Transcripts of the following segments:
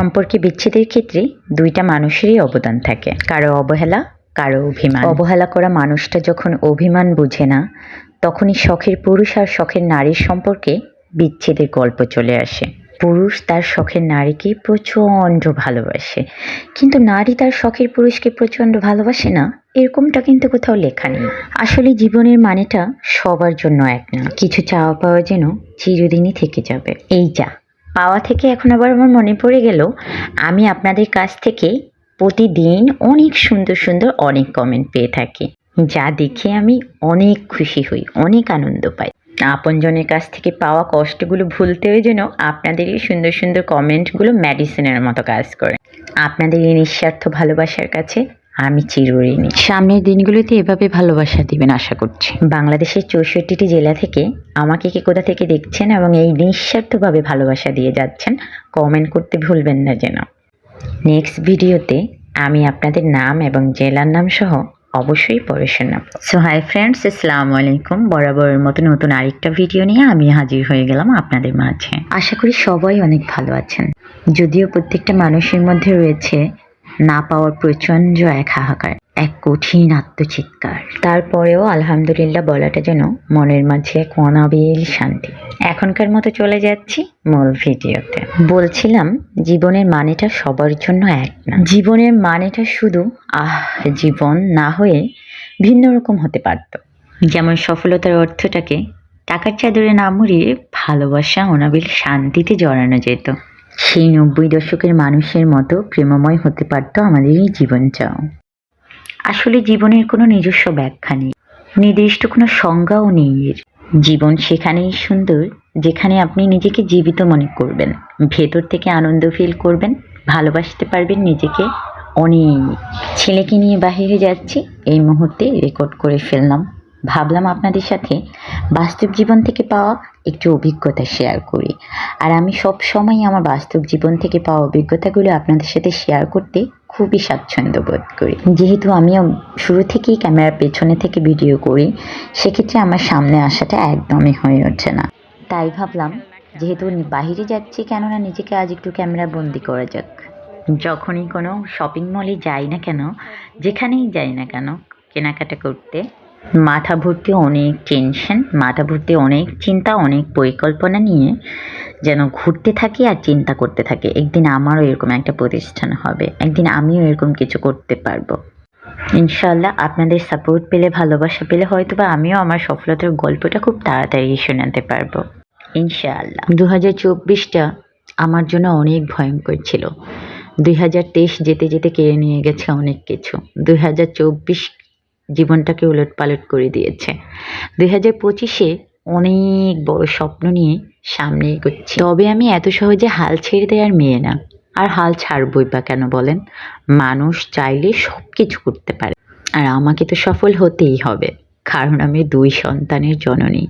সম্পর্কে বিচ্ছেদের ক্ষেত্রে দুইটা মানুষেরই অবদান থাকে। কারও অবহেলা, কারও অভিমান। অবহেলা করা মানুষটা যখন অভিমান বুঝে না, তখনই শখের পুরুষ আর শখের নারীর সম্পর্কে বিচ্ছেদের গল্প চলে আসে। পুরুষ তার শখের নারীকে প্রচণ্ড ভালোবাসে, কিন্তু নারী তার শখের পুরুষকে প্রচণ্ড ভালোবাসে না, এরকমটা কিন্তু কোথাও লেখা নেই। আসলে জীবনের মানেটা সবার জন্য এক না, কিছু চাওয়া পাওয়া যেন চিরদিনই থেকে যাবে। এই যা পাওয়া থেকে এখন আবার আমার মনে পড়ে গেল, আমি আপনাদের কাছ থেকে প্রতিদিন অনেক সুন্দর সুন্দর অনেক কমেন্ট পেয়ে থাকি, যা দেখে আমি অনেক খুশি হই, অনেক আনন্দ পাই। আপনজনের কাছ থেকে পাওয়া কষ্টগুলো ভুলতেও যেন আপনাদের এই সুন্দর সুন্দর কমেন্টগুলো মেডিসিনের মতো কাজ করে। আপনাদের এই নিঃস্বার্থ ভালোবাসার কাছে আমি চিরঋণী। সামনের দিনগুলোতে এভাবে ভালোবাসা দিবেন আশা করছি। বাংলাদেশের চৌষট্টিটি জেলা থেকে আমাকে কে কোথা থেকে দেখছেন এবং এই নিঃস্বার্থভাবে ভালোবাসা দিয়ে যাচ্ছেন কমেন্ট করতে ভুলবেন না যেন। নেক্সট ভিডিওতে আমি আপনাদের নাম এবং জেলার নাম সহ অবশ্যই পড়ে শোনাব। সো হাই ফ্রেন্ডস আসসালামু আলাইকুম। বরাবরের মতো নতুন আরেকটা ভিডিও নিয়ে আমি হাজির হয়ে গেলাম আপনাদের মাঝে। আশা করি সবাই অনেক ভালো আছেন। যদিও প্রত্যেকটা মানুষের মধ্যে রয়েছে না পাওয়ার প্রচণ্ড এক হাহাকার, এক কঠিন আত্মচিৎকার। তারপরেও আলহামদুলিল্লাহ বলাটা যেন মনের মাঝে এক অনাবিল শান্তি। এখনকার মতো চলে যাচ্ছি মূল ভিডিওতে। বলছিলাম, জীবনের মানেটা সবার জন্য এক না। জীবনের মানেটা শুধু, আহ, জীবন না হয়ে ভিন্ন রকম হতে পারত। যেমন সফলতার অর্থটাকে টাকার চাদরে না মুড়িয়ে ভালোবাসা, অনাবিল শান্তিতে জড়ানো যেত। সেই নব্বই দশকের মানুষের মতো প্রেমময় হতে পারত আমাদের এই জীবনটাও। আসলে জীবনের কোনো নিজস্ব ব্যাখ্যা নেই। নির্দিষ্ট কোনো সংজ্ঞাও নেই এর। জীবন সেখানেই সুন্দর, যেখানে আপনি নিজেকে জীবিত মনে করবেন। ভেতর থেকে আনন্দ ফিল করবেন, ভালোবাসতে পারবেন নিজেকে। অনেক ছেলেকে নিয়ে বাহিরে যাচ্ছি, এই মুহূর্তে রেকর্ড করে ফেললাম। ভাবলাম আপনাদের সাথে বাস্তব জীবন থেকে পাওয়া একটু অভিজ্ঞতা শেয়ার করি। আর আমি সব সময় আমার বাস্তব জীবন থেকে পাওয়া অভিজ্ঞতাগুলো আপনাদের সাথে শেয়ার করতে খুবই স্বাচ্ছন্দ্য বোধ করি। যেহেতু আমিও শুরু থেকেই ক্যামেরার পেছনে থেকে ভিডিও করি, সেক্ষেত্রে আমার সামনে আসাটা একদমই হয়ে ওঠে না। তাই ভাবলাম, যেহেতু বাহিরে যাচ্ছি কেননা নিজেকে আজ একটু ক্যামেরা বন্দি করা যাক। যখনই কোনো শপিং মলে যাই না কেন, যেখানেই যাই না কেন, কেনাকাটা করতে মাথা ভর্তি অনেক টেনশন মাথা ভর্তি অনেক চিন্তা, অনেক পরিকল্পনা নিয়ে যেন ঘুরতে থাকি আর চিন্তা করতে থাকি। একদিন আমারও এরকম একটা প্রতিষ্ঠান হবে। একদিন আমিও এরকম কিছু করতে পারব। ইনশাল্লাহ আপনাদের সাপোর্ট পেলে, ভালোবাসা পেলে হয়তো বা আমিও আমার সফলতার গল্পটা খুব তাড়াতাড়ি শোনাতে পারব। ইনশাআল্লাহ। দু হাজার চব্বিশটা আমার জন্য অনেক ভয়ঙ্কর ছিল। দুই হাজার তেইশ যেতে যেতে কেড়ে নিয়ে গেছে অনেক কিছু। দুই হাজার চব্বিশ জীবনটাকে উলট পালট করে দিয়েছে। দুই হাজার পঁচিশে অনেক বড় স্বপ্ন নিয়ে সামনে এগোচ্ছি। তবে আমি এত সহজে হাল ছেড়ে দেওয়ার মেয়ে না। আর হাল ছাড়বই বা কেন বলেন? মানুষ চাইলে সব কিছু করতে পারে। আর আমাকে তো সফল হতেই হবে। কারণ আমি দুই সন্তানের জননী।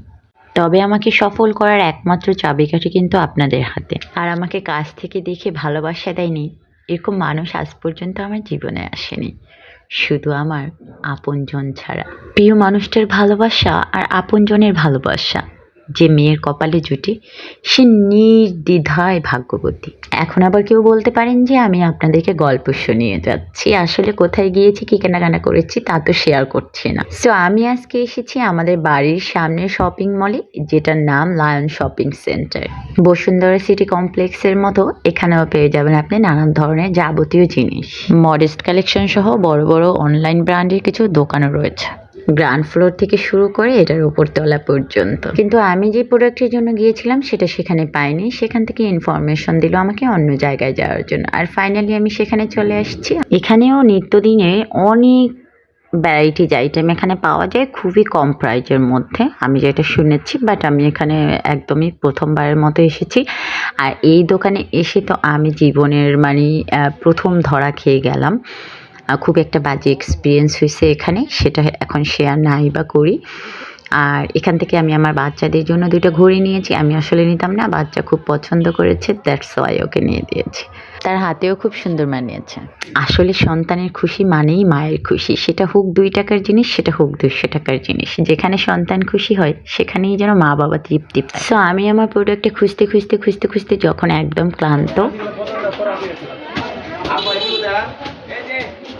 তবে আমাকে সফল করার একমাত্র চাবিকাঠি কিন্তু আপনাদের হাতে। আর আমাকে কাছ থেকে দেখে ভালোবাসা দেয়নি। এরকম মানুষ আজ পর্যন্ত আমার জীবনে আসেনি। শুধু আমার আপনজন ছাড়া। প্রিয় মানুষটার ভালোবাসা আর আপনজনের ভালোবাসা। যে মেয়ের কপালে জুটে, সে নির্দ্বিধায় ভাগ্যবতী। এখন আবার কেউ বলতে পারেন যে, আমি আপনাদেরকে গল্প শুনিয়ে যাচ্ছি। আসলে কোথায় গিয়েছি, কি কেনাকাটা করেছি, তা তো শেয়ার করছি না। সো আমি আজকে এসেছি আমাদের বাড়ির সামনে শপিং মলে যেটার নাম lion shopping centre Bashundhara city কমপ্লেক্সের মতো, এখানেও পেয়ে যাবেন আপনি নানান ধরনের যাবতীয় জিনিস। মডেস্ট কালেকশন সহ বড় বড় অনলাইন ব্র্যান্ডের কিছু দোকানও রয়েছে। গ্রাউন্ড ফ্লোর থেকে শুরু করে এটার উপরতলা পর্যন্ত। কিন্তু আমি যে প্রোডাক্টের জন্য গিয়েছিলাম, সেটা সেখানে পাইনি। সেখান থেকে ইনফরমেশন দিল আমাকে অন্য জায়গায় যাওয়ার জন্য। আর ফাইনালি আমি সেখানে চলে আসছি। এখানেও নিত্যদিনে অনেক ভ্যারাইটিজ আইটেম এখানে পাওয়া যায়, খুবই কম প্রাইজের মধ্যে। আমি যেটা শুনেছি বাট আমি এখানে একদমই প্রথমবারের মতো এসেছি। আর এই দোকানে এসে তো আমি জীবনের মানে প্রথম ধরা খেয়ে গেলাম। খুব একটা বাজে এক্সপিরিয়েন্স হয়েছে এখানে সেটা এখন শেয়ার নাই বা করি। আর এখান থেকে আমি আমার বাচ্চাদের জন্য দুটো ঘড়ি নিয়েছি আমি আসলে নিতাম না বাচ্চা খুব পছন্দ করেছে দ্যাটস ওয়াই ওকে নিয়ে দিয়েছি। তার হাতেও খুব সুন্দর মানিয়েছে। আসলে সন্তানের খুশি মানেই মায়ের খুশি সেটা হোক দুই টাকার জিনিস সেটা হোক দুশো টাকার জিনিস। যেখানে সন্তান খুশি হয় সেখানেই যেন মা বাবা তৃপ্তি পায়। সো আমি আমার প্রোডাক্টটা খুঁজতে খুঁজতে খুঁজতে খুঁজতে যখন একদম ক্লান্ত আবার একটু দেখা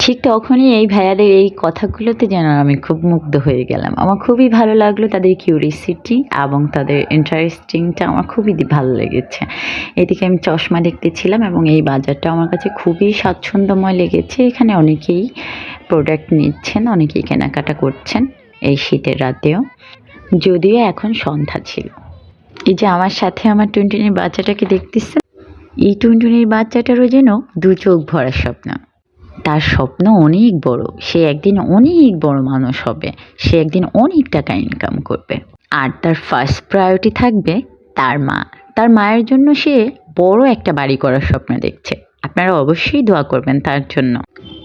ঠিক তখনই এই ভাইয়াদের এই কথাগুলোতে যেন আমি খুব মুগ্ধ হয়ে গেলাম। আমার খুবই ভালো লাগল তাদের কিউরিসিটি এবং তাদের ইন্টারেস্টিংটা আমার খুবই ভালো লেগেছে। এদিকে আমি চশমা দেখতেছিলাম এবং এই বাজারটা আমার কাছে খুবই স্বাচ্ছন্দ্যময় লেগেছে। এখানে অনেকেই প্রোডাক্ট নিচ্ছেন, অনেকেই কেনাকাটা করছেন এই শীতের রাতেও। যদিও এখন সন্ধ্যা ছিল। এই যে আমার সাথে আমার টুনটুনির বাচ্চাটাকে দেখতেছে এই টুনটুনির বাচ্চাটারও যেন দু চোখ ভরা স্বপ্ন। তার স্বপ্ন অনেক বড়। সে একদিন অনেক বড় মানুষ হবে। সে একদিন অনেক টাকা ইনকাম করবে। আর তার ফার্স্ট প্রায়োরিটি থাকবে তার মা। তার মায়ের জন্য সে বড় একটা বাড়ি করার স্বপ্ন দেখছে। আপনারা অবশ্যই দোয়া করবেন তার জন্য।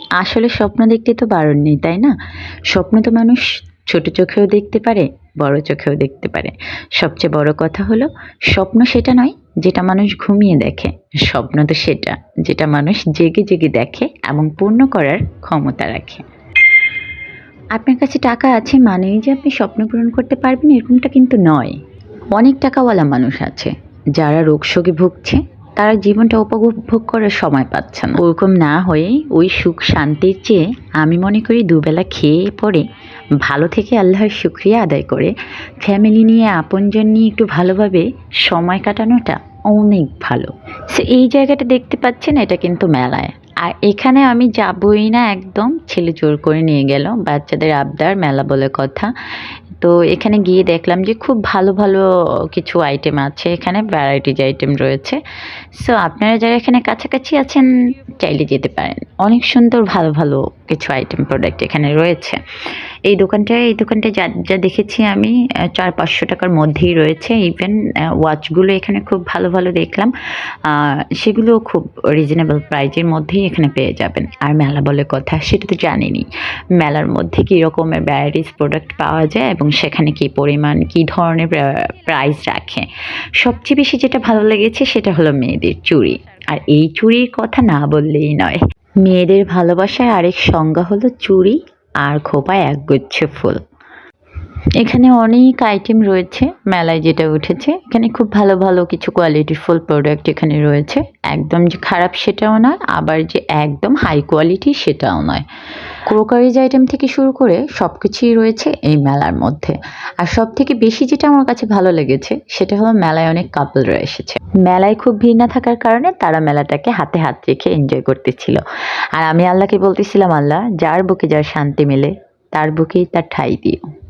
আসলে স্বপ্ন দেখতে তো বারণ নেই তাই না? স্বপ্ন তো মানুষ ছোট চোখেও দেখতে পারে, বড় চোখেও দেখতে পারে। সবচেয়ে বড় কথা হলো, স্বপ্ন সেটা নয় যেটা মানুষ ঘুমিয়ে দেখে। স্বপ্ন তো সেটা, যেটা মানুষ জেগে জেগে দেখে এবং পূর্ণ করার ক্ষমতা রাখে। আপনার কাছে টাকা আছে মানেই যে আপনি স্বপ্ন পূরণ করতে পারবেন, এরকমটা কিন্তু নয়। অনেক টাকাওয়ালা মানুষ আছে, যারা রোগশোকে ভুগছে তারা জীবনটা উপভোগ করার সময় পাচ্ছে না। ওরকম না হয়ে ওই সুখ শান্তির চেয়ে আমি মনে করি দুবেলা খেয়ে পরে ভালো থেকে আল্লাহর শুক্রিয়া আদায় করে ফ্যামিলি নিয়ে, আপনজন নিয়ে একটু ভালোভাবে সময় কাটানোটা অনেক ভালো। সো এই জায়গাটা দেখতে পাচ্ছেন, এটা কিন্তু মেলায়। আর এখানে আমি যাবই না, একদম ছেলে জোর করে নিয়ে গেল। বাচ্চাদের আবদার, মেলা বলে কথা। তো এখানে গিয়ে দেখলাম যে খুব ভালো ভালো কিছু আইটেম আছে, এখানে ভ্যারাইটিজ আইটেম রয়েছে। সো আপনারা যারা এখানে কাছাকাছি আছেন, চাইলে যেতে পারেন। অনেক সুন্দর, ভালো ভালো কিছু আইটেম প্রোডাক্ট এখানে রয়েছে। এই দোকানটায় এই দোকানটায় যা যা দেখেছি আমি চার পাঁচশো টাকার মধ্যেই রয়েছে। ইভেন ওয়াচগুলো এখানে খুব ভালো ভালো দেখলাম। সেগুলো খুব রিজনেবল প্রাইজের মধ্যেই এখানে পেয়ে যাবেন। আর মেলা বলে কথা, সেটা তো জানিনি। মেলার মধ্যে কী রকমের ভ্যারাইটিস প্রোডাক্ট পাওয়া যায় এবং সেখানে কী পরিমাণ, কী ধরনের প্রাইস রাখে? সবচেয়ে বেশি যেটা ভালো লেগেছে সেটা হলো মেয়েদের চুড়ি। আর এই চুড়ির কথা না বললেই নয়। মেয়েদের ভালোবাসায় আরেক সংজ্ঞা হলো চুড়ি আর খোপায় একগুচ্ছ ফুল। এখানে অনেক আইটেম রয়েছে, মেলায় যেটা উঠেছে। এখানে খুব ভালো ভালো কিছু কোয়ালিটির ফুল প্রোডাক্ট এখানে রয়েছে। একদম যে খারাপ সেটাও নয়, আবার যে একদম হাই কোয়ালিটি সেটাও নয়। ক্রোকারিজ আইটেম থেকে শুরু করে সব কিছুই রয়েছে এই মেলার মধ্যে। আর সব থেকে বেশি যেটা আমার কাছে ভালো লেগেছে, সেটা হলো মেলায় অনেক কাপলরা এসেছে। মেলায় খুব ভিড় না থাকার কারণে তারা মেলাটাকে হাতে হাত রেখে এনজয় করতেছিল। আর আমি আল্লাহকে বলতেছিলাম, আল্লাহ, যার বুকে যার শান্তি মেলে, তার বুকেই তার ঠাই দিও।